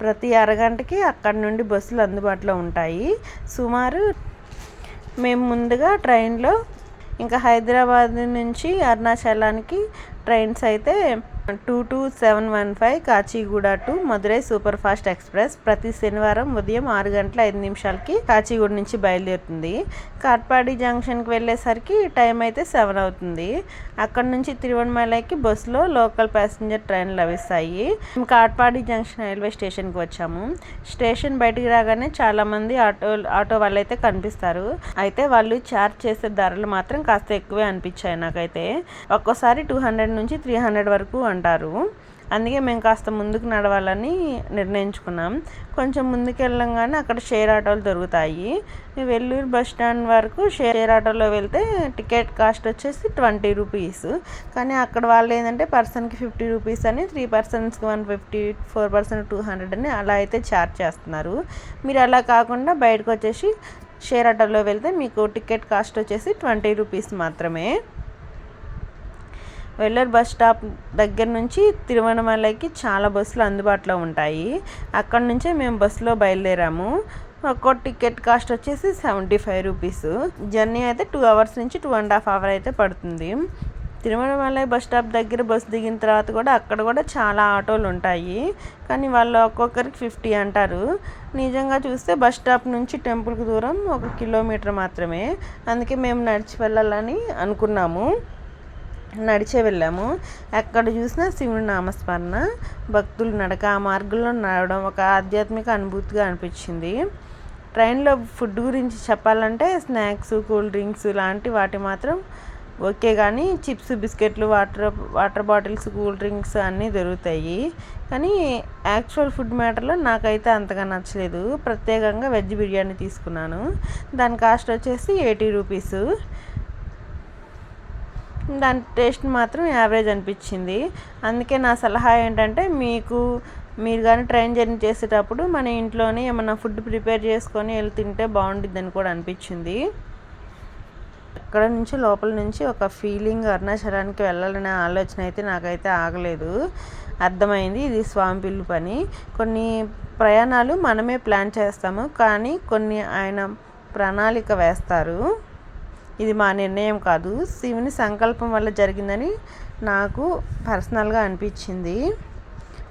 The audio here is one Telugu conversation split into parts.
ప్రతి అరగంటకి అక్కడి నుండి బస్సులు అందుబాటులో ఉంటాయి. సుమారు మేము ముందుగా ట్రైన్లో ఇంకా హైదరాబాద్ నుంచి అరుణాచలానికి ట్రైన్స్ అయితే two two seven one five Kacheguda to Madurai super fast express ప్రతి శనివారం ఉదయం ఆరు గంటల ఐదు నిమిషాలకి కాచిగూడ నుంచి బయలుదేరుతుంది. కాట్పాడి జంక్షన్కి వెళ్ళేసరికి టైం అయితే సెవెన్ అవుతుంది. అక్కడ నుంచి తిరువణమలైకి బస్సులో లోకల్ ప్యాసింజర్ ట్రైన్ లభిస్తాయి. మేము కాట్పాడి జంక్షన్ రైల్వే స్టేషన్కి వచ్చాము. స్టేషన్ బయటికి రాగానే చాలామంది ఆటో ఆటో వాళ్ళు అయితే కనిపిస్తారు. అయితే వాళ్ళు ఛార్జ్ చేసే ధరలు మాత్రం కాస్త ఎక్కువే అనిపించాయి నాకైతే. ఒక్కోసారి టూ హండ్రెడ్ నుంచి త్రీ హండ్రెడ్ వరకు అంటారు. అందుకే మేము కాస్త ముందుకు నడవాలని నిర్ణయించుకున్నాం. కొంచెం ముందుకు వెళ్ళంగానే అక్కడ షేర్ ఆటోలు దొరుకుతాయి. వెల్లూరు బస్ స్టాండ్ వరకు షేర్ ఆటోలో వెళ్తే టికెట్ కాస్ట్ వచ్చేసి ట్వంటీ రూపీస్. కానీ అక్కడ వాళ్ళు ఏంటంటే పర్సన్కి ఫిఫ్టీ రూపీస్ అని త్రీ పర్సన్స్కి one fifty four person two hundred అని అలా అయితే ఛార్జ్ చేస్తున్నారు. మీరు అలా కాకుండా బయటకు వచ్చేసి షేర్ ఆటోలో వెళ్తే మీకు టికెట్ కాస్ట్ వచ్చేసి ట్వంటీ రూపీస్ మాత్రమే. వెల్లూరు బస్ స్టాప్ దగ్గర నుంచి తిరువనమలైకి చాలా బస్సులు అందుబాటులో ఉంటాయి. అక్కడ నుంచే మేము బస్సులో బయలుదేరాము. ఒక్కో టికెట్ కాస్ట్ వచ్చేసి సెవెంటీ ఫైవ్ రూపీస్. జర్నీ అయితే టూ అవర్స్ నుంచి టూ అండ్ హాఫ్ అవర్ అయితే పడుతుంది. తిరుమలమలై బస్ స్టాప్ దగ్గర బస్సు దిగిన తర్వాత కూడా అక్కడ కూడా చాలా ఆటోలు ఉంటాయి. కానీ వాళ్ళు ఒక్కొక్కరికి ఫిఫ్టీ అంటారు. నిజంగా చూస్తే బస్ స్టాప్ నుంచి టెంపుల్కి దూరం ఒక కిలోమీటర్ మాత్రమే. అందుకే మేము నడిచి వెళ్ళాలని అనుకున్నాము. నడిచే వెళ్ళాము. ఎక్కడ చూసినా శివుని నామస్మరణ భక్తులు నడక ఆ మార్గంలో నడవడం ఒక ఆధ్యాత్మిక అనుభూతిగా అనిపించింది. ట్రైన్లో ఫుడ్ గురించి చెప్పాలంటే స్నాక్స్ కూల్ డ్రింక్స్ లాంటి వాటి మాత్రం ఓకే కానీ చిప్స్ బిస్కెట్లు water water bottles cool drinks అన్నీ దొరుకుతాయి. కానీ యాక్చువల్ ఫుడ్ మ్యాటర్లో నాకైతే అంతగా నచ్చలేదు. ప్రత్యేకంగా వెజ్ బిర్యానీ తీసుకున్నాను. దాని కాస్ట్ వచ్చేసి ఎయిటీ రూపీస్. దాని టేస్ట్ మాత్రం యావరేజ్ అనిపించింది. అందుకే నా సలహా ఏంటంటే మీకు మీరు కానీ ట్రైన్ జర్నీ చేసేటప్పుడు మన ఇంట్లోనే ఏమైనా ఫుడ్ ప్రిపేర్ చేసుకొని వెళ్ళి తింటే బాగుంటుందని కూడా అనిపించింది. అక్కడ నుంచి లోపల నుంచి ఒక ఫీలింగ్ అరుణాచలానికి వెళ్ళాలనే ఆలోచన అయితే నాకైతే ఆగలేదు. అర్థమైంది ఇది స్వామి పిల్లి పని. కొన్ని ప్రయాణాలు మనమే ప్లాన్ చేస్తాము కానీ కొన్ని ఆయన ప్రణాళిక వేస్తారు. ఇది మా నిర్ణయం కాదు. శివుని సంకల్పం వల్ల జరిగిందని నాకు పర్సనల్గా అనిపించింది.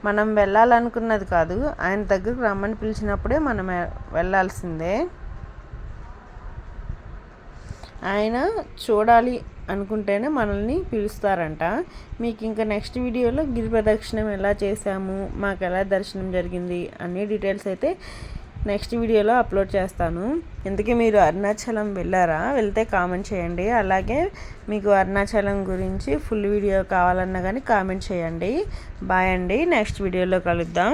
మనం వెళ్ళాలనుకున్నది కాదు. ఆయన దగ్గరకు రమ్మని పిలిచినప్పుడే మనం వెళ్ళాల్సిందే. ఆయన చూడాలి అనుకుంటేనే మనల్ని పిలుస్తారంట. మీకు ఇంకా నెక్స్ట్ వీడియోలో గిరి ప్రదక్షిణం ఎలా చేసాము మాకు ఎలా దర్శనం జరిగింది అన్ని డీటెయిల్స్ అయితే నెక్స్ట్ వీడియోలో అప్లోడ్ చేస్తాను. ఇందుకే మీరు అరుణాచలం వెళ్ళారా? వెళ్తే కామెంట్ చేయండి. అలాగే మీకు అరుణాచలం గురించి ఫుల్ వీడియో కావాలన్నా కానీ కామెంట్ చేయండి. బాయ్ అండి. నెక్స్ట్ వీడియోలో కలుద్దాం.